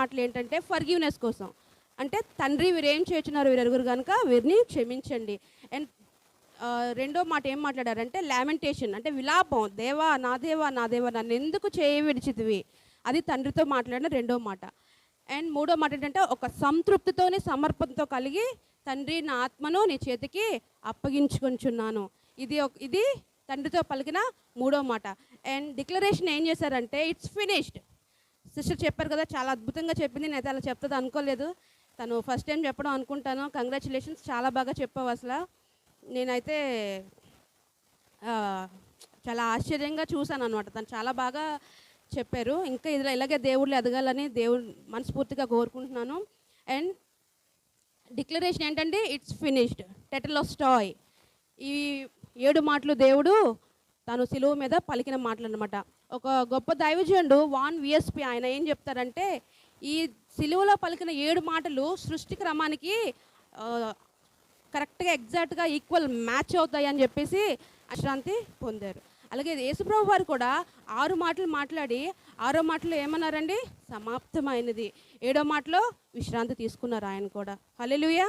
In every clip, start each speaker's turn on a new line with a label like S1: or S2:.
S1: మాటలు ఏంటంటే ఫర్గివ్నెస్ కోసం. అంటే తండ్రి వీరు ఏం చేస్తున్నారు వీరరుగురు కనుక వీరిని క్షమించండి. అండ్ రెండో మాట ఏం మాట్లాడారంటే లామెంటేషన్ అంటే విలాపం. దేవా నా దేవా నా దేవా నన్ను ఎందుకు చేయి విడిచితివి అది తండ్రితో మాట్లాడిన రెండో మాట. అండ్ మూడో మాట ఏంటంటే ఒక సంతృప్తితోని సమర్పణతో కలిగి తండ్రి నా ఆత్మను నీ చేతికి అప్పగించుకొంచున్నాను. ఇది ఒక ఇది తండ్రితో పలికిన మూడో మాట. అండ్ డిక్లరేషన్ ఏం చేశారంటే ఇట్స్ ఫినిష్డ్. సిస్టర్ చెప్పారు కదా చాలా అద్భుతంగా చెప్పింది. నేను అయితే అలా చెప్తుంది అనుకోలేదు. తను ఫస్ట్ టైం చెప్పడం అనుకుంటాను. కంగ్రాచులేషన్స్ చాలా బాగా చెప్పావు అసలు. నేనైతే చాలా ఆశ్చర్యంగా చూశాను అనమాట తను చాలా బాగా చెప్పారు. ఇంకా ఇదిలో ఇలాగే దేవుళ్ళు ఎదగాలని దేవుడు మనస్ఫూర్తిగా కోరుకుంటున్నాను. అండ్ డిక్లరేషన్ ఏంటంటే it's finished title of stay ఈ ఏడు మాటలు దేవుడు తను సిలువు మీద పలికిన మాటలు అనమాట ఒక గొప్ప దైవజనుడు వాన్ విఎస్పి ఆయన ఏం చెప్తారంటే ఈ సిలువలో పలికిన ఏడు మాటలు సృష్టి క్రమానికి కరెక్ట్గా ఎగ్జాక్ట్గా ఈక్వల్ మ్యాచ్ అవుతాయి అని చెప్పేసి అశ్రాంతి పొందారు. అలాగే యేసుప్రభు వారు కూడా ఆరు మాటలు మాట్లాడి ఆరో మాటలు ఏమన్నారండి? సమాప్తమైనది. ఏడో మాటలో విశ్రాంతి తీసుకున్నారు ఆయన కూడా. హలెలుయా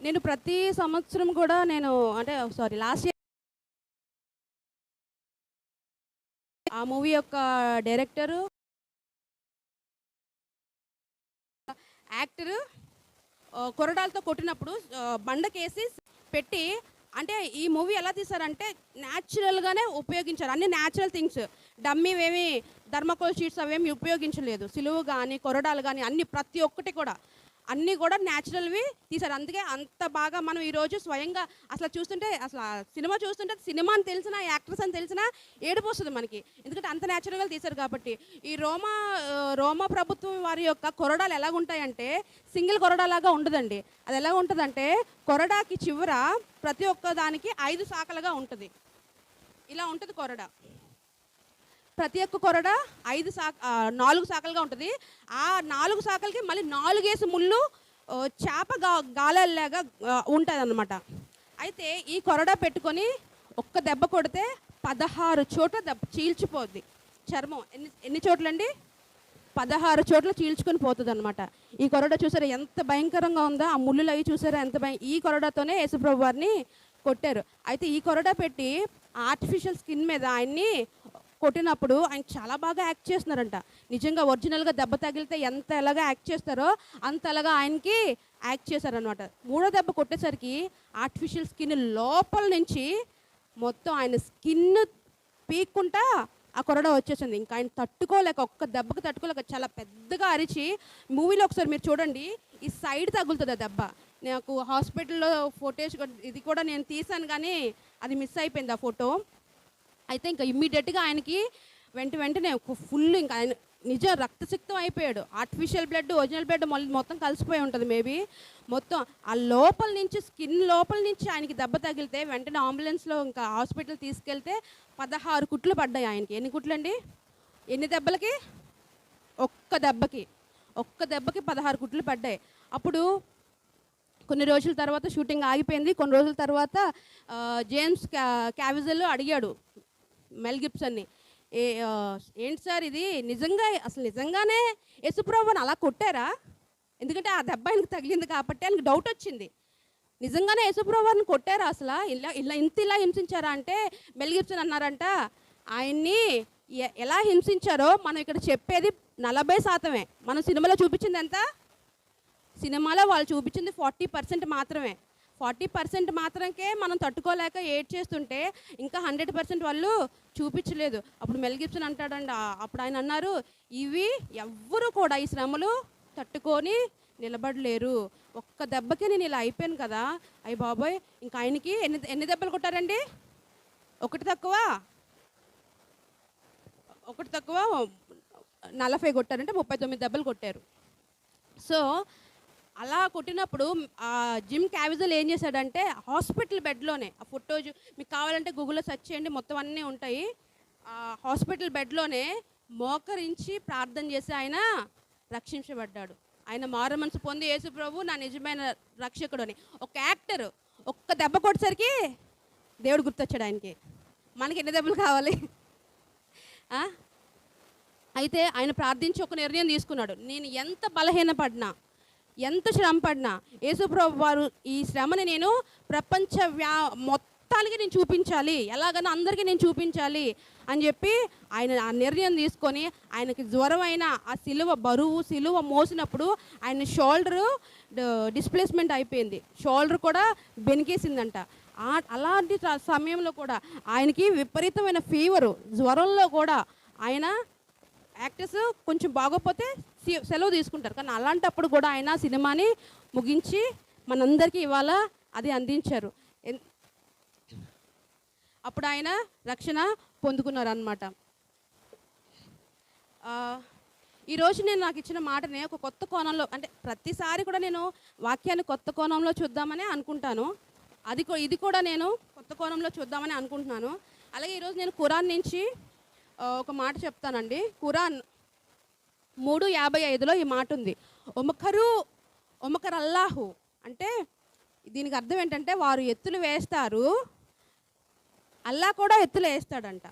S1: నేను ప్రతి సంవత్సరం కూడా నేను అంటే సారీ లాస్ట్ ఆ మూవీ యొక్క డైరెక్టరు యాక్టరు కొరడాలతో కొట్టినప్పుడు బండకేసి పెట్టి అంటే ఈ మూవీ ఎలా తీశారంటే న్యాచురల్గానే ఉపయోగించారు. అన్ని న్యాచురల్ థింగ్స్ డమ్మీ ఏమి ధర్మకోల్ షీట్స్ అవేమి ఉపయోగించలేదు. సిలువు కానీ కొరడాలు కానీ అన్ని ప్రతి ఒక్కటి కూడా. అన్నీ కూడా న్యాచురల్వి తీశారు. అందుకే అంత బాగా మనం ఈరోజు స్వయంగా అసలు చూస్తుంటే అసలు ఆ సినిమా చూస్తుంటే సినిమా అని తెలిసిన యాక్ట్రెస్ అని తెలిసినా ఏడుపు వస్తుంది మనకి. ఎందుకంటే అంత న్యాచురల్గా తీశారు కాబట్టి. ఈ రోమా రోమా ప్రభుత్వం వారి యొక్క కొరడాలు ఎలా ఉంటాయంటే సింగిల్ కొరడాలాగా ఉండదండి. అది ఎలా ఉంటుందంటే కొరడాకి చివర ప్రతి ఒక్క దానికి ఐదు శాఖలుగా ఉంటుంది. ఇలా ఉంటుంది కొరడా. ప్రతి ఒక్క కొరడ ఐదు శాఖ నాలుగు శాఖలుగా ఉంటుంది. ఆ నాలుగు శాఖలకి మళ్ళీ నాలుగేసి ముళ్ళు చేప గా గాలల్లాగా ఉంటుంది అనమాట అయితే ఈ కొరడ పెట్టుకొని ఒక్క దెబ్బ కొడితే పదహారు చోట్ల దెబ్బ చీల్చిపోద్ది. చర్మం ఎన్ని ఎన్ని చోట్లండి? పదహారు చోట్ల చీల్చుకొని పోతుంది అనమాట ఈ కొరడ చూసారా ఎంత భయంకరంగా ఉందో ఆ ముళ్ళులు అవి చూసారా ఎంత భయం. ఈ కొరడతోనే యేసుప్రభు వారిని కొట్టారు. అయితే ఈ కొరడ పెట్టి ఆర్టిఫిషియల్ స్కిన్ మీద ఆయన్ని కొట్టినప్పుడు ఆయన చాలా బాగా యాక్ట్ చేస్తున్నారంట. నిజంగా ఒరిజినల్గా దెబ్బ తగిలితే ఎంత ఎలాగా యాక్ట్ చేస్తారో అంత ఎలాగా ఆయనకి యాక్ట్ చేశారనమాట మూడో దెబ్బ కొట్టేసరికి ఆర్టిఫిషియల్ స్కిన్ లోపల నుంచి మొత్తం ఆయన స్కిన్ పీక్కుంటా ఆ కొరడ వచ్చేసింది. ఇంకా ఆయన తట్టుకోలేక ఒక్క దెబ్బకి తట్టుకోలేక చాలా పెద్దగా అరిచి మూవీలో ఒకసారి మీరు చూడండి ఈ సైడ్ తగులుతుంది ఆ దెబ్బ. నాకు హాస్పిటల్లో ఫోటేజ్ ఇది కూడా నేను తీసాను కానీ అది మిస్ అయిపోయింది ఆ ఫోటో. అయితే ఇంకా ఇమ్మీడియట్గా ఆయనకి వెంట వెంటనే ఫుల్ ఇంకా ఆయన నిజం రక్తసిక్తం అయిపోయాడు. ఆర్టిఫిషియల్ బ్లడ్ ఒరిజినల్ బ్లడ్ మళ్ళీ మొత్తం కలిసిపోయి ఉంటుంది మేబీ మొత్తం ఆ లోపల నుంచి స్కిన్ లోపల నుంచి ఆయనకి దెబ్బ తగిలితే వెంటనే అంబులెన్స్లో ఇంకా హాస్పిటల్ తీసుకెళ్తే పదహారు కుట్లు పడ్డాయి ఆయనకి. ఎన్ని కుట్లు అండి ఎన్ని దెబ్బలకి? ఒక్క దెబ్బకి. ఒక్క దెబ్బకి పదహారు కుట్లు పడ్డాయి. అప్పుడు కొన్ని రోజుల తర్వాత షూటింగ్ ఆగిపోయింది. కొన్ని రోజుల తర్వాత జేమ్స్ క్యా క్యావిజల్ అడిగాడు. మెల్ గిప్సన్ని ఏ ఏంటి సార్ ఇది? నిజంగా అసలు నిజంగానే యశుప్రభుని అలా కొట్టారా? ఎందుకంటే ఆ దెబ్బ ఆయనకు తగిలింది కాబట్టి ఆయనకు డౌట్ వచ్చింది. నిజంగానే యశుప్రభుని కొట్టారా అసలు? ఇలా ఇలా ఇంత ఇలా హింసించారా అంటే మెల్ గిప్సన్ అన్నారంట ఆయన్ని ఎలా హింసించారో మనం ఇక్కడ చెప్పేది నలభై శాతమే. మనం సినిమాలో చూపించింది ఎంత? సినిమాలో వాళ్ళు చూపించింది ఫార్టీ పర్సెంట్ మాత్రమే. ఫార్టీ పర్సెంట్ మాత్రమే మనం తట్టుకోలేక ఏడ్ చేస్తుంటే ఇంకా హండ్రెడ్ పర్సెంట్ వాళ్ళు చూపించలేదు. అప్పుడు మెల్ గిబ్సన్ అంటాడండి అప్పుడు ఆయన అన్నారు ఇవి ఎవ్వరు కూడా ఈ శ్రమలు తట్టుకొని నిలబడలేరు. ఒక్క దెబ్బకి నేను ఇలా అయిపోయాను కదా అయ్యి బాబోయ్ ఇంకా ఆయనకి ఎన్ని ఎన్ని దెబ్బలు కొట్టారండి? ఒకటి తక్కువ? ఒకటి తక్కువ నలభై కొట్టారంటే ముప్పై తొమ్మిది దెబ్బలు కొట్టారు. సో అలా కొట్టినప్పుడు ఆ జిమ్ క్యావిజల్ ఏం చేశాడంటే హాస్పిటల్ బెడ్లోనే ఆ ఫోటో మీకు కావాలంటే గూగుల్లో సెర్చ్ చేయండి మొత్తం అన్నీ ఉంటాయి. ఆ హాస్పిటల్ బెడ్లోనే మోకరించి ప్రార్థన చేసి ఆయన రక్షించబడ్డాడు. ఆయన మారు మనసు పొంది యేసు ప్రభు నా నిజమైన రక్షకుడు అని ఒక యాక్టర్ ఒక్క దెబ్బ కొట్టేసరికి దేవుడు గుర్తొచ్చాడు ఆయనకి. మనకి ఎన్ని దెబ్బలు కావాలి? అయితే ఆయన ప్రార్థించి ఒక నిర్ణయం తీసుకున్నాడు. నేను ఎంత బలహీనపడినా ఎంత శ్రమ పడినా యేసుప్రభు వారు ఈ శ్రమని నేను ప్రపంచ వ్యా మొత్తానికి నేను చూపించాలి. ఎలాగైనా అందరికీ నేను చూపించాలి అని చెప్పి ఆయన ఆ నిర్ణయం తీసుకొని ఆయనకి జ్వరం ఆ సిలువ బరువు సిలువ మోసినప్పుడు ఆయన షోల్డరు డిస్ప్లేస్మెంట్ అయిపోయింది. షోల్డర్ కూడా బెనికేసిందంట. అలాంటి సమయంలో కూడా ఆయనకి విపరీతమైన ఫీవరు జ్వరంలో కూడా ఆయన యాక్టర్స్ కొంచెం బాగోపోతే సెలవు తీసుకుంటారు. కానీ అలాంటప్పుడు కూడా ఆయన సినిమాని ముగించి మనందరికీ ఇవాళ అది అందించారు. ఎన్- అప్పుడు ఆయన రక్షణ పొందుకున్నారు అనమాట ఈరోజు నేను నాకు ఇచ్చిన మాటని ఒక కొత్త కోణంలో అంటే ప్రతిసారి కూడా నేను వాక్యాన్ని కొత్త కోణంలో చూద్దామని అనుకుంటాను. అది ఇది కూడా నేను కొత్త కోణంలో చూద్దామని అనుకుంటున్నాను. అలాగే ఈరోజు నేను కురాన్ నుంచి ఒక మాట చెప్తానండి. ఖురాన్ మూడు యాభై ఐదులో ఈ మాట ఉంది. ఒమకరు ఒమకర్ అల్లాహు అంటే దీనికి అర్థం ఏంటంటే వారు ఎత్తులు వేస్తారు. అల్లా కూడా ఎత్తులు వేస్తాడంట.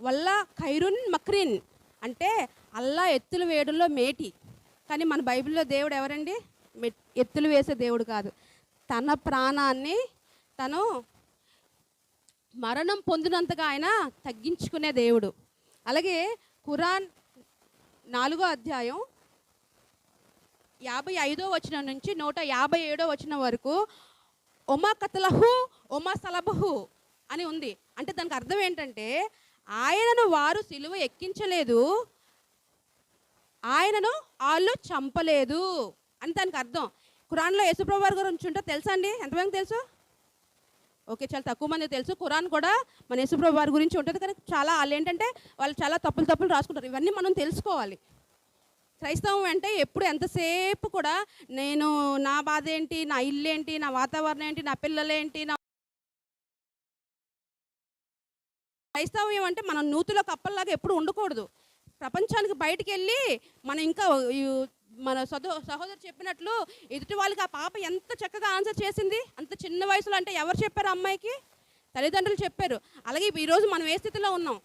S1: వల్ల ఖైరున్ మక్రిన్ అంటే అల్లా ఎత్తులు వేయడంలో మేటి. కానీ మన బైబిల్లో దేవుడు ఎవరండి? ఎత్తులు వేసే దేవుడు కాదు. తన ప్రాణాన్ని తను మరణం పొందినంతగా ఆయన తగ్గించుకునే దేవుడు. అలాగే ఖురాన్ నాలుగో అధ్యాయం యాభై ఐదో వచనం నుంచి నూట యాభై ఏడో వచనం వరకు ఒమా కతలహు ఒమా సలబహు అని ఉంది. అంటే దానికి అర్థం ఏంటంటే ఆయనను వారు సిలువ ఎక్కించలేదు ఆయనను వాళ్ళు చంపలేదు అని దానికి అర్థం. ఖురాన్లో యేసుప్రభు వారి గురించి ఉంటే తెలుసా అండి? ఎంతమంది తెలుసు? ఓకే చాలా తక్కువ మంది తెలుసు. ఖురాన్ కూడా మన యేసుప్రభు వారి గురించి ఉంటుంది. కానీ చాలా వాళ్ళు ఏంటంటే వాళ్ళు చాలా తప్పులు తప్పులు రాసుకుంటారు. ఇవన్నీ మనం తెలుసుకోవాలి. క్రైస్తవం అంటే ఎప్పుడు ఎంతసేపు కూడా నేను నా బాధ ఏంటి నా ఇల్లు ఏంటి నా వాతావరణం ఏంటి నా పిల్లలేంటి నా క్రైస్తవం అంటే మనం నూతిలో కప్పల్లాగా ఎప్పుడు ఉండకూడదు. ప్రపంచానికి బయటికి వెళ్ళి మనం ఇంకా ఈ మన సదో సహోదరు చెప్పినట్లు ఎదుటి వాళ్ళకి ఆ పాప ఎంత చక్కగా ఆన్సర్ చేసింది? అంత చిన్న వయసులో అంటే ఎవరు చెప్పారు అమ్మాయికి? తల్లిదండ్రులు చెప్పారు. అలాగే ఈరోజు మనం ఏ స్థితిలో ఉన్నాం?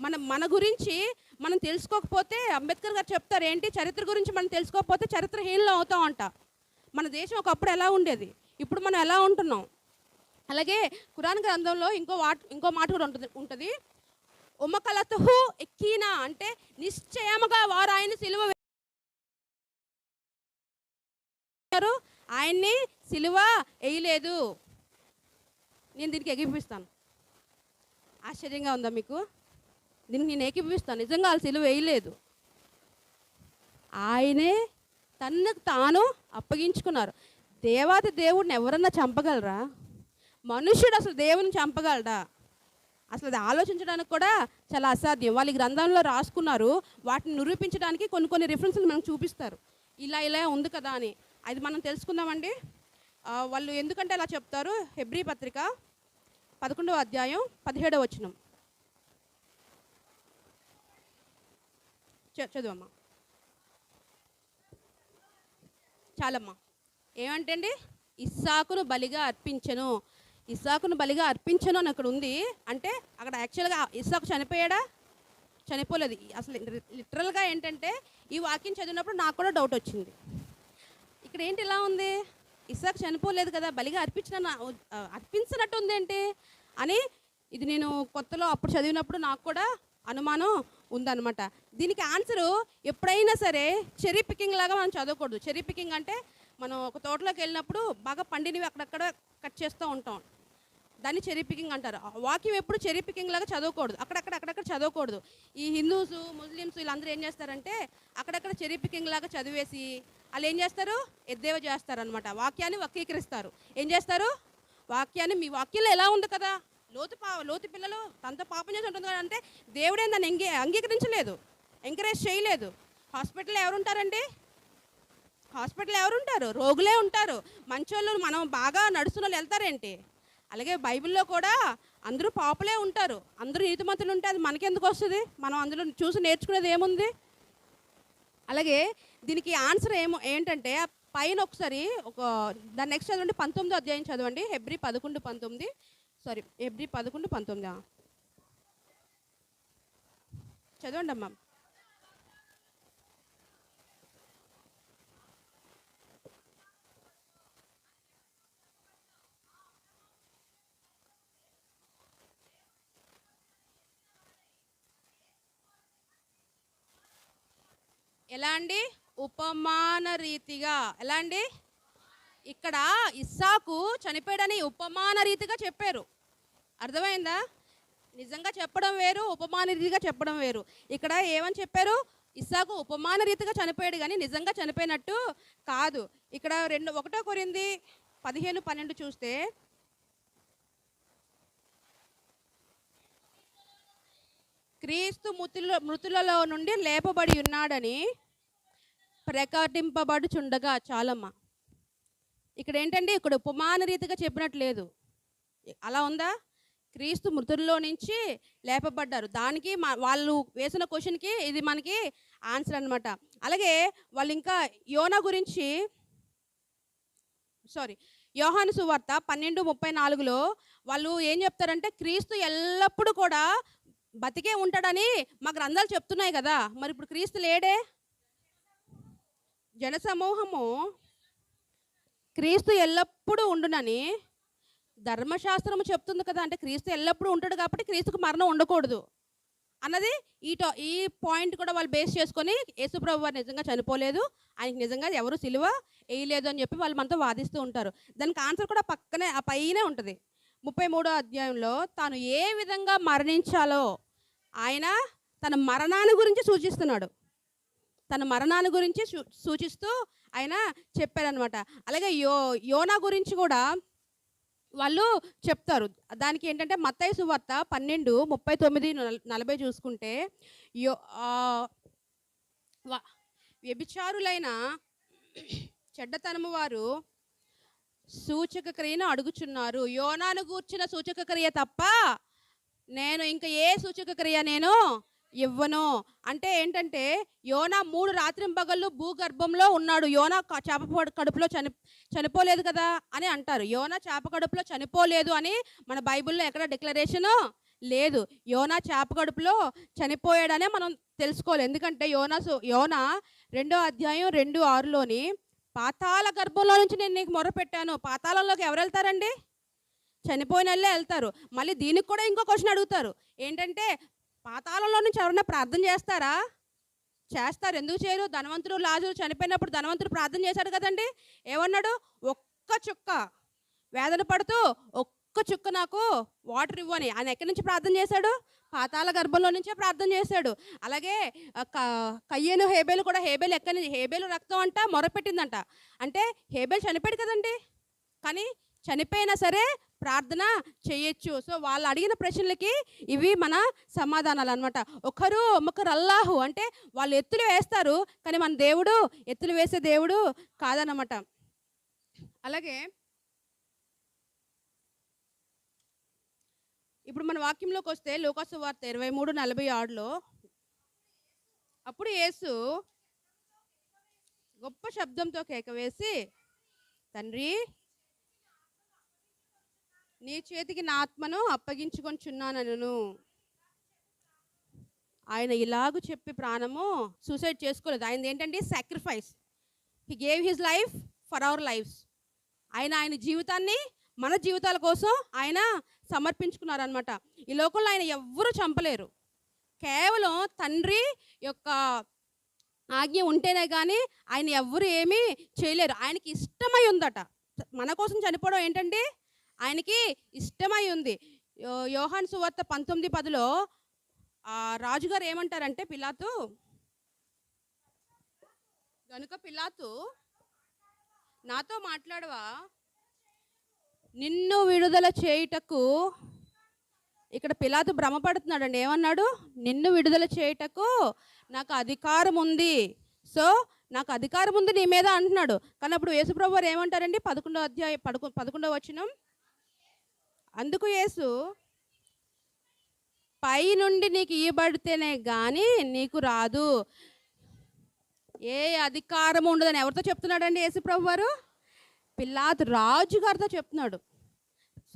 S1: మన మన గురించి మనం తెలుసుకోకపోతే అంబేద్కర్ గారు చెప్తారు ఏంటి? చరిత్ర గురించి మనం తెలుసుకోకపోతే చరిత్రహీనలో అవుతాం అంట. మన దేశం ఒకప్పుడు ఎలా ఉండేది? ఇప్పుడు మనం ఎలా ఉంటున్నాం? అలాగే కురాన్ గ్రంథంలో ఇంకో వాట్ ఇంకో మాట కూడా ఉంటుంది ఉంటుంది. ఉమ్మకలతహు ఎక్కీనా అంటే నిశ్చయముగా వారు ఆయన సిలువ వేశారు. ఆయన్ని సిలువ వేయలేదు. నేను దీనికి ఎగిపిస్తాను ఆశ్చర్యంగా ఉందా మీకు? దీనికి నేను ఏకీపిస్తాను నిజంగా వాళ్ళు సిలువ వేయలేదు. ఆయనే తనకు తాను అప్పగించుకున్నారు. దేవాది దేవుడిని ఎవరన్నా చంపగలరా? మనుష్యుడు అసలు దేవుని చంపగలడా? అసలు అది ఆలోచించడానికి కూడా చాలా అసాధ్యం. వాళ్ళు ఈ గ్రంథంలో రాసుకున్నారు. వాటిని నిరూపించడానికి కొన్ని కొన్ని రిఫరెన్స్లు మనకు చూపిస్తారు. ఇలా ఇలా ఉంది కదా అని. అది మనం తెలుసుకుందామండి. వాళ్ళు ఎందుకంటే అలా చెప్తారు? హెబ్రీ పత్రిక పదకొండవ అధ్యాయం పదిహేడవ వచనం. చ- చదువమ్మా. చాలమ్మా. ఏమంటే అండి ఇస్సాకును బలిగా అర్పించను. ఇస్సాకును బలిగా అర్పించను అని అక్కడ ఉంది. అంటే అక్కడ యాక్చువల్గా ఇస్సాకు చనిపోయాడా? చనిపోలేదు. అసలు లిటరల్గా ఏంటంటే ఈ వాక్యం చదివినప్పుడు నాకు కూడా డౌట్ వచ్చింది. ఇక్కడ ఏంటి ఇలా ఉంది? ఇసాక్ చనిపోలేదు కదా బలిగా అర్పించిన అర్పించినట్టు ఉంది ఏంటి? అని ఇది నేను కొత్తలో అప్పుడు చదివినప్పుడు నాకు కూడా అనుమానం ఉందన్నమాట. దీనికి ఆన్సరు ఎప్పుడైనా సరే చెరీ పికింగ్ లాగా మనం చదవకూడదు. చెరీ పికింగ్ అంటే మనం ఒక తోటలోకి వెళ్ళినప్పుడు బాగా పండినవి అక్కడక్కడ కట్ చేస్తూ ఉంటాం. దాన్ని చెరీ పికింగ్ అంటారు. వాక్యం ఎప్పుడు చెరీ పికింగ్ లాగా చదవకూడదు. అక్కడక్కడ అక్కడక్కడ చదవకూడదు. ఈ హిందూస్ ముస్లిమ్స్ వీళ్ళందరూ ఏం చేస్తారంటే అక్కడక్కడ చెరీ పికింగ్ లాగా చదివేసి వాళ్ళు ఏం చేస్తారు? ఎద్దేవ చేస్తారు అనమాట వాక్యాన్ని వక్రీకరిస్తారు. ఏం చేస్తారు? వాక్యాన్ని మీ వాక్యంలో ఎలా ఉంది కదా? లోతు పా లోతు పిల్లలు తనతో పాపం చేసి ఉంటుంది కదా అంటే దేవుడే దాన్ని ఎంగే అంగీకరించలేదు. ఎంకరేజ్ చేయలేదు. హాస్పిటల్లో ఎవరుంటారండి? హాస్పిటల్ ఎవరుంటారు? రోగులే ఉంటారు. మంచోళ్ళు మనం బాగా నడుస్తున్న వాళ్ళు వెళ్తారేంటి? అలాగే బైబిల్లో కూడా అందరూ పాపులే ఉంటారు. అందరూ నీతిమంతులు ఉంటే అది మనకెందుకు వస్తుంది? మనం అందులో చూసి నేర్చుకునేది ఏముంది? అలాగే దీనికి ఆన్సర్ ఏమో ఏంటంటే పైన ఒకసారి ఒక దాని నెక్స్ట్ చదవండి పంతొమ్మిది అధ్యాయం చదవండి. ఎబ్రి పదకొండు పంతొమ్మిది. సారీ ఎబ్రి పదకొండు పంతొమ్మిది? చదవండి అమ్మా ఎలా అండి? ఉపమాన రీతిగా. ఎలా అండి? ఇక్కడ ఇస్సాకు చనిపోయాడని ఉపమాన రీతిగా చెప్పారు. అర్థమైందా? నిజంగా చెప్పడం వేరు ఉపమాన రీతిగా చెప్పడం వేరు. ఇక్కడ ఏమని చెప్పారు? ఇస్సాకు ఉపమాన రీతిగా చనిపోయాడు కానీ నిజంగా చనిపోయినట్టు కాదు. ఇక్కడ రెండు ఒకటో కొరింది పదిహేను పన్నెండు చూస్తే క్రీస్తు మృతుల మృతులలో నుండి లేపబడి ఉన్నాడని ప్రకటింపబడుచుండగా చాలమ్మ. ఇక్కడ ఏంటండి ఇక్కడ ఉపమాన రీతిగా చెప్పినట్టు లేదు. అలా ఉందా? క్రీస్తు మృతుల్లో నుంచి లేపబడ్డారు. దానికి మా వాళ్ళు వేసిన క్వశ్చన్కి ఇది మనకి ఆన్సర్ అనమాట అలాగే వాళ్ళు ఇంకా యోనా గురించి సారీ యోహాను సువార్త పన్నెండు ముప్పై నాలుగులో వాళ్ళు ఏం చెప్తారంటే క్రీస్తు ఎల్లప్పుడూ కూడా బతికే ఉంటాడని మా గ్రంథాలు చెప్తున్నాయి కదా. మరి ఇప్పుడు క్రీస్తు లేడే? జనసమూహము క్రీస్తు ఎల్లప్పుడూ ఉండునని ధర్మశాస్త్రము చెప్తుంది కదా. అంటే క్రీస్తు ఎల్లప్పుడూ ఉంటాడు కాబట్టి క్రీస్తుకు మరణం ఉండకూడదు. అన్నది ఈ టో ఈ పాయింట్ కూడా వాళ్ళు బేస్ చేసుకొని యేసుప్రభు వారు నిజంగా చనిపోలేదు. ఆయనకి నిజంగా ఎవరు సిలువ వేయలేదు అని చెప్పి వాళ్ళు మనతో వాదిస్తూ ఉంటారు. దానికి ఆన్సర్ కూడా పక్కనే ఆ పైనే ఉంటుంది. ముప్పై మూడో అధ్యాయంలో తాను ఏ విధంగా మరణించాలో ఆయన తన మరణాన్ని గురించి సూచిస్తున్నాడు. తన మరణాన్ని గురించి సూ- సూచిస్తూ ఆయన చెప్పారనమాట అలాగే యో యోనా గురించి కూడా వాళ్ళు చెప్తారు. దానికి ఏంటంటే మత్తయి సువార్త పన్నెండు ముప్పై తొమ్మిది నల- నలభై చూసుకుంటే యో వ- వ్యభిచారులైన చెడ్డతనము వారు సూచక క్రియను అడుగుచున్నారు. యోనాను గూర్చిన సూచక క్రియ తప్ప నేను ఇంకా ఏ సూచక క్రియ నేను ఇవ్వను. అంటే ఏంటంటే యోనా మూడు రాత్రింపగళ్ళు భూగర్భంలో ఉన్నాడు. యోనా చేప కడుపులో చని చనిపోలేదు కదా అని అంటారు. యోనా చేప కడుపులో చనిపోలేదు అని మన బైబిల్లో ఎక్కడ డిక్లరేషను లేదు. యోనా చేప కడుపులో చనిపోయాడనే మనం తెలుసుకోవాలి. ఎందుకంటే యోనా యోనా రెండో అధ్యాయం రెండు ఆరులోని పాతాళ గర్భంలో నుంచి నేను నీకు మొరపెట్టాను. పాతాళంలోకి ఎవరు వెళ్తారండి? చనిపోయిన వాళ్ళే వెళ్తారు. మళ్ళీ దీనికి కూడా ఇంకో క్వశ్చన్ అడుగుతారు. ఏంటంటే పాతాళంలో నుంచి ఎవరైనా ప్రార్థన చేస్తారా? చేస్తారు. ఎందుకు చేయరు? ధనవంతుడు లాజు చనిపోయినప్పుడు ధనవంతుడు ప్రార్థన చేశాడు కదండి? ఏమన్నాడు? ఒక్క చుక్క వేదన పడుతూ ఒక్క చుక్క నాకు వాటర్ ఇవ్వని ఆయన ఎక్కడి నుంచి ప్రార్థన చేశాడు? పాతాల గర్భంలో నుంచే ప్రార్థన చేశాడు. అలాగే క- కయ్యేను హేబేలు కూడా హేబేలు ఎక్కడి నుంచి హేబేలు రక్తం అంట మొరపెట్టిందంట. అంటే హేబేలు చనిపోయాడు కదండి. కానీ చనిపోయినా సరే ప్రార్థన చేయొచ్చు. సో వాళ్ళు అడిగిన ప్రశ్నలకి ఇవి మన సమాధానాలు అనమాట ఒకరు ఒకరు అల్లాహు అంటే వాళ్ళు ఎత్తులు వేస్తారు కానీ మన దేవుడు ఎత్తులు వేసే దేవుడు కాదనమాట అలాగే ఇప్పుడు మన వాక్యంలోకి వస్తే లోకాసు వార్త ఇరవై మూడు నలభై ఆరులో అప్పుడు యేసు గొప్ప శబ్దంతో కేక వేసి తండ్రి నీ చేతికి నా ఆత్మను అప్పగించుకొనిచున్నానను ఆయన ఇలాగూ చెప్పి ప్రాణము సూసైడ్ చేసుకోలేదు. ఆయన ఏంటంటే sacrifice he gave his life for our lives ఆయన ఆయన జీవితాన్ని మన జీవితాల కోసం ఆయన సమర్పించుకున్నారనమాట ఈ లోకంలో ఆయన ఎవ్వరూ చంపలేరు. కేవలం తండ్రి యొక్క ఆజ్ఞ ఉంటేనే కానీ ఆయన ఎవ్వరు ఏమీ చేయలేరు. ఆయనకి ఇష్టమై ఉందట. మన కోసం చనిపోవడం ఏంటంటే ఆయనకి ఇష్టమై ఉంది. యోహాన్ సువార్త పంతొమ్మిది పదిలో ఆ రాజుగారు ఏమంటారంటే పిలాతు గనుక పిలాతు నాతో మాట్లాడవా? నిన్ను విడుదల చేయుటకు ఇక్కడ పిలాతు భ్రమపడుతున్నాడండి. ఏమన్నాడు? నిన్ను విడుదల చేయుటకు నాకు అధికారం ఉంది సో నాకు అధికారం ఉంది నీ మీద అంటున్నాడు. కానీ అప్పుడు యేసుప్రభు వారు ఏమంటారండి? పదకొండో అధ్యాయ పదకొ పదకొండో వచనం. అందుకు యేసు పై నుండి నీకు ఇవ్వబడితేనే కానీ నీకు రాదు. ఏ అధికారం ఉండదని ఎవరితో చెప్తున్నాడండి యేసుప్రభు వారు? పిల్లాతు రాజుగారితో చెప్తున్నాడు.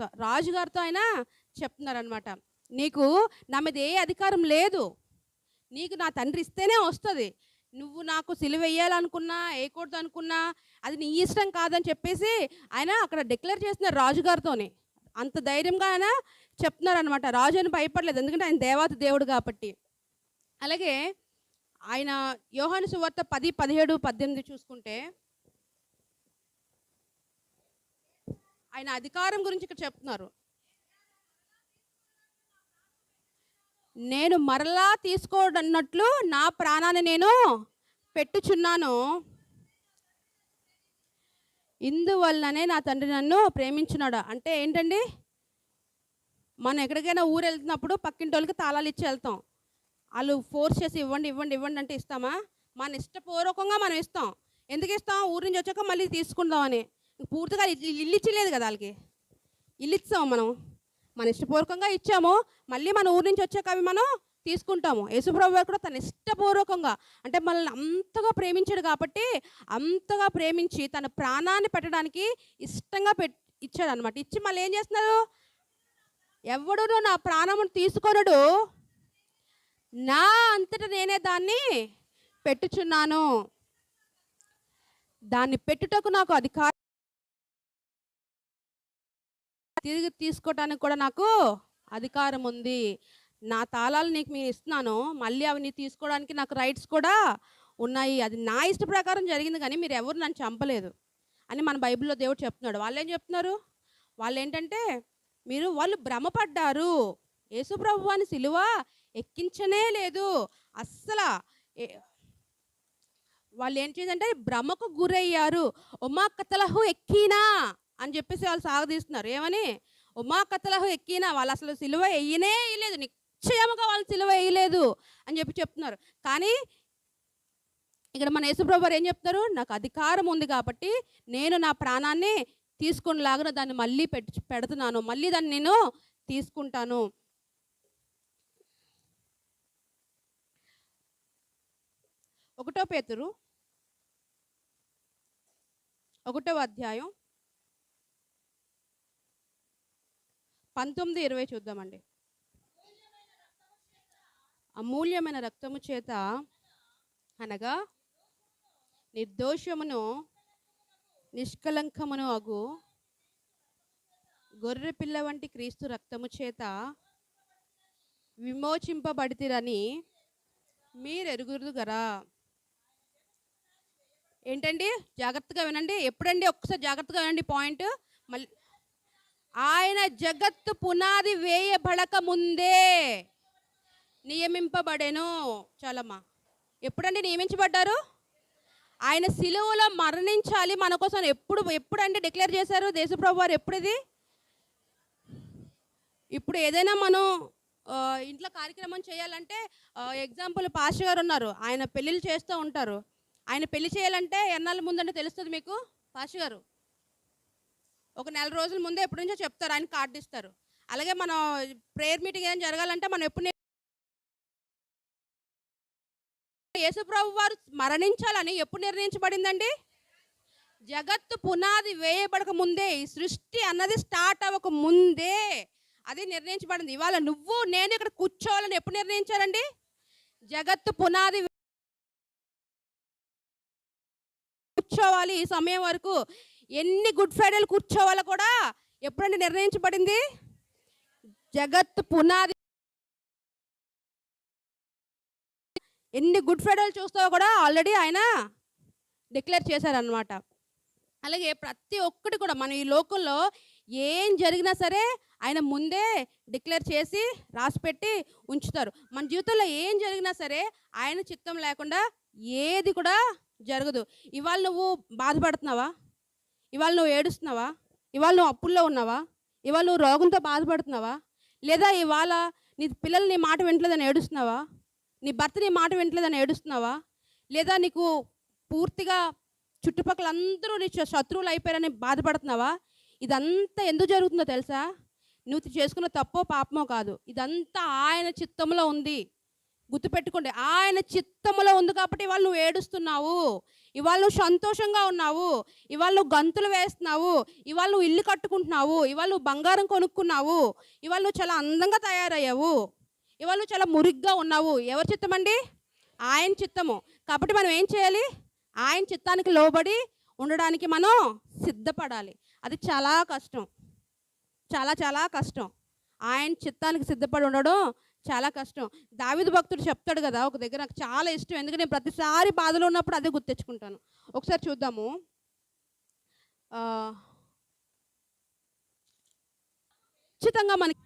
S1: రాజుగారితో ఆయన చెప్తున్నారనమాట నీకు నా మీద ఏ అధికారం లేదు. నీకు నా తండ్రి ఇస్తేనే వస్తుంది. నువ్వు నాకు సిలువ వేయాలనుకున్నా వేయకూడదు అనుకున్నా అది నీ ఇష్టం కాదని చెప్పేసి ఆయన అక్కడ డిక్లేర్ చేస్తున్నారు రాజుగారితోనే. అంత ధైర్యంగా ఆయన చెప్తున్నారు అనమాట రాజు అని భయపడలేదు. ఎందుకంటే ఆయన దేవాత దేవుడు కాబట్టి. అలాగే ఆయన యోహాను సువార్త పది పదిహేడు పద్దెనిమిది చూసుకుంటే ఆయన అధికారం గురించి ఇక్కడ చెప్తున్నారు. నేను మరలా తీసుకోడన్నట్లు నా ప్రాణాన్ని నేను పెట్టుచున్నాను. ఇందువల్లనే నా తండ్రి నన్ను ప్రేమించున్నాడు. అంటే ఏంటండి? మనం ఎక్కడికైనా ఊరు వెళ్తున్నప్పుడు పక్కింటి వాళ్ళకి తాళాలు ఇచ్చి వెళ్తాం. వాళ్ళు ఫోర్స్ చేసి ఇవ్వండి ఇవ్వండి ఇవ్వండి అంటే ఇస్తామా? మన ఇష్టపూర్వకంగా మనం ఇస్తాం. ఎందుకు ఇస్తాం? ఊరి నుంచి వచ్చాక మళ్ళీ తీసుకుందామని. పూర్తిగా ఇల్లు ఇచ్చలేదు కదా వాళ్ళకి. ఇల్లు ఇస్తాం మనం. మన ఇష్టపూర్వకంగా ఇచ్చాము. మళ్ళీ మన ఊరి నుంచి వచ్చాక అవి మనం తీసుకుంటాము. యేసుప్రభు వారు కూడా తన ఇష్టపూర్వకంగా అంటే మనల్ని అంతగా ప్రేమించాడు కాబట్టి అంతగా ప్రేమించి తన ప్రాణాన్ని పెట్టడానికి ఇష్టంగా పెట్ ఇచ్చాడు అనమాట ఇచ్చి మళ్ళీ ఏం చేస్తున్నారు? ఎవడును నా ప్రాణమును తీసుకొనడు. నా అంతట నేనే దాన్ని పెట్టుచున్నాను. దాన్ని పెట్టుటకు నాకు అధికారం తిరిగి తీసుకోవటానికి కూడా నాకు అధికారం ఉంది నా తాళాలు నీకు నేను ఇస్తున్నాను. మళ్ళీ అవి నీ తీసుకోవడానికి నాకు రైట్స్ కూడా ఉన్నాయి. అది నా ఇష్ట ప్రకారం జరిగింది కానీ మీరు ఎవరు నన్ను చంపలేదు అని మన బైబిల్లో దేవుడు చెప్తున్నాడు. వాళ్ళు ఏం చెప్తున్నారు? వాళ్ళు ఏంటంటే మీరు వాళ్ళు భ్రమపడ్డారు. యేసుప్రభు అని సిలువ ఎక్కించనే లేదు. అస్సలు వాళ్ళు ఏం చేసిందంటే భ్రమకు గురయ్యారు. ఉమా కతలహు ఎక్కినా అని చెప్పేసి వాళ్ళు సాగదీస్తున్నారు. ఏమని? ఉమా కతలహు ఎక్కినా వాళ్ళు అసలు సిలువ వేయనే వేయలేదు నిశ్చయముగా వాళ్ళు సిలువ వేయలేదు అని చెప్పి చెప్తున్నారు. కానీ ఇక్కడ మన యేసుప్రభు ఏం చెప్తారు? నాకు అధికారం ఉంది కాబట్టి నేను నా ప్రాణాన్ని తీసుకునేలాగా దాన్ని మళ్ళీ పెట్టి పెడుతున్నాను. మళ్ళీ దాన్ని నేను తీసుకుంటాను. ఒకటో పేతురు. ఒకటో అధ్యాయం. పంతొమ్మిది ఇరవై చూద్దామండి. అమూల్యమైన రక్తము చేత అనగా నిర్దోషమును నిష్కలంకమును అగు గొర్రె పిల్ల వంటి క్రీస్తు రక్తము చేత విమోచింపబడితిరని మీరెరుగురు గరా ఏంటండి? జాగ్రత్తగా వినండి. ఎప్పుడండి? ఒక్కసారి జాగ్రత్తగా వినండి. పాయింట్. మళ్ళీ ఆయన జగత్తు పునాది వేయబడక ముందే నియమింపబడెను చాలమ్మా ఎప్పుడండి నియమించబడ్డారు? ఆయన సిలువలో మరణించాలి మన కోసం ఎప్పుడు ఎప్పుడండి డిక్లేర్ చేశారు దేశప్రభు వారు ఎప్పుడు ఇది ఇప్పుడు ఏదైనా మనం ఇంట్లో కార్యక్రమం చేయాలంటే ఎగ్జాంపుల్ పాస్టర్ గారు ఉన్నారు. ఆయన పెళ్ళిళ్ళు చేస్తూ ఉంటారు. ఆయన పెళ్ళి చేయాలంటే ఎన్నాళ్ళ ముందంటే తెలుస్తుంది మీకు? పాస్టర్ గారు. ఒక నెల రోజుల ముందే ఎప్పటి నుంచో చెప్తారు ఆయన కార్డు ఇస్తారు. అలాగే మనం ప్రేయర్ మీటింగ్ ఏం జరగాలంటే మనం ఎప్పుడు యేసుప్రభు వారు మరణించాలని ఎప్పుడు నిర్ణయించబడిందండి? జగత్తు పునాది వేయబడక ముందే ఈ సృష్టి అన్నది స్టార్ట్ అవ్వక ముందే అది నిర్ణయించబడింది. ఇవాళ నువ్వు నేను ఇక్కడ కూర్చోవాలని ఎప్పుడు నిర్ణయించారండి? జగత్తు పునాది కూర్చోవాలి ఈ సమయం వరకు. ఎన్ని గుడ్ ఫ్రైడేలు కూర్చోవాలో కూడా ఎప్పుడండి నిర్ణయించబడింది? జగత్ పునాది. ఎన్ని గుడ్ ఫ్రైడేలు చూస్తావో కూడా ఆల్రెడీ ఆయన డిక్లేర్ చేశారనమాట అలాగే ప్రతి ఒక్కటి కూడా మన ఈ లోకంలో ఏం జరిగినా సరే ఆయన ముందే డిక్లేర్ చేసి రాసిపెట్టి ఉంచుతారు. మన జీవితంలో ఏం జరిగినా సరే ఆయన చిత్తం లేకుండా ఏది కూడా జరగదు. ఇవాళ నువ్వు బాధపడుతున్నావా? ఇవాళ నువ్వు ఏడుస్తున్నావా? ఇవాళ నువ్వు అప్పుల్లో ఉన్నావా? ఇవాళ నువ్వు రోగంతో బాధపడుతున్నావా? లేదా ఇవాళ నీ పిల్లలు నీ మాట వింటలేదని ఏడుస్తున్నావా? నీ భర్త నీ మాట వింటలేదని ఏడుస్తున్నావా? లేదా నీకు పూర్తిగా చుట్టుపక్కల అందరూ నీ శత్రువులు అయిపోయారని బాధపడుతున్నావా? ఇదంతా ఎందుకు జరుగుతుందో తెలుసా? నువ్వు చేసుకున్న తప్పో పాపమో కాదు. ఇదంతా ఆయన చిత్తంలో ఉంది. గుర్తుపెట్టుకోండి ఆయన చిత్తములో ఉంది కాబట్టి ఇవాళ నువ్వు ఏడుస్తున్నావు. ఇవాళ నువ్వు సంతోషంగా ఉన్నావు ఇవాళ నువ్వు గంతులు వేస్తున్నావు ఇవాళ నువ్వు ఇల్లు కట్టుకుంటున్నావు ఇవాళ నువ్వు బంగారం కొనుక్కున్నావు ఇవాళ నువ్వు చాలా అందంగా తయారయ్యావు ఇవాళ నువ్వు చాలా మురిగ్గా ఉన్నావు. ఎవరి చిత్తం అండి? ఆయన చిత్తము. కాబట్టి మనం ఏం చేయాలి? ఆయన చిత్తానికి లోబడి ఉండడానికి మనం సిద్ధపడాలి. అది చాలా కష్టం. చాలా చాలా కష్టం. ఆయన చిత్తానికి సిద్ధపడి ఉండడం చాలా కష్టం. దావిద భక్తుడు చెప్తాడు కదా ఒక దగ్గర నాకు చాలా ఇష్టం ఎందుకంటే నేను ప్రతిసారి బాధలో ఉన్నప్పుడు అదే గుర్తెచ్చుకుంటాను. ఒకసారి చూద్దాము. ఆ, ఖచ్చితంగా మనకి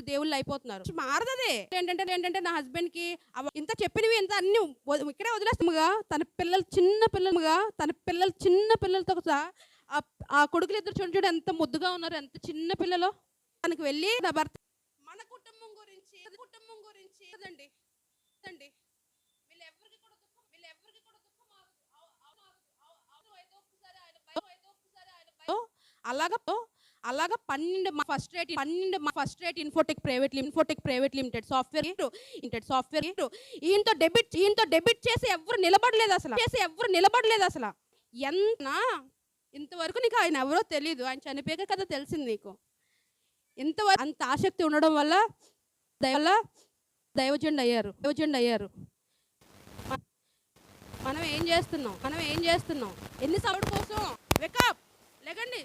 S1: దేవుళ్ళు అయిపోతున్నారు. మారదదే. ఏంటంటే ఏంటంటే నా హస్బెండ్కి కి ఇంత చెప్పినవి ఇంత అన్ని ఇక్కడే వదిలేస్తాముగా. తన పిల్లలు చిన్న పిల్లలుగా తన పిల్లలు చిన్న పిల్లలతో కూడా ఆ- కొడుకులు ఇద్దరు చూడండి ఎంత ముద్దుగా ఉన్నారు ఎంత చిన్న పిల్లలు. తనకి వెళ్ళి నా భర్త కుటుంబం గురించి వీళ్ళెవ్వరికి కూడా దుఃఖం వీళ్ళెవ్వరికి కూడా దుఃఖం ఆగదు. అవ- అలాగా పన్నెండు ఫస్ట్ రేట్ పన్నెండు first rate infotech private infotech private limited software ఇంటెడ్ software ఈయనతో డెబిట్ ఈయనతో డెబిట్ చేసి ఎవరు నిలబడలేదు అసలు. చేసి ఎవరు నిలబడలేదు అసలు. ఎంత ఇంతవరకు నీకు ఆయన ఎవరో తెలియదు ఆయన చనిపోయాక కదా తెలిసింది నీకు. ఇంతవరకు అంత ఆసక్తి ఉండడం వల్ల వల్ల దైవజెండ్ అయ్యారు దైవజెండ్ అయ్యారు మనం ఏం చేస్తున్నాం? మనం ఏం చేస్తున్నాం? ఎన్ని సౌండ్ కోసం? Wake up! లేకండి.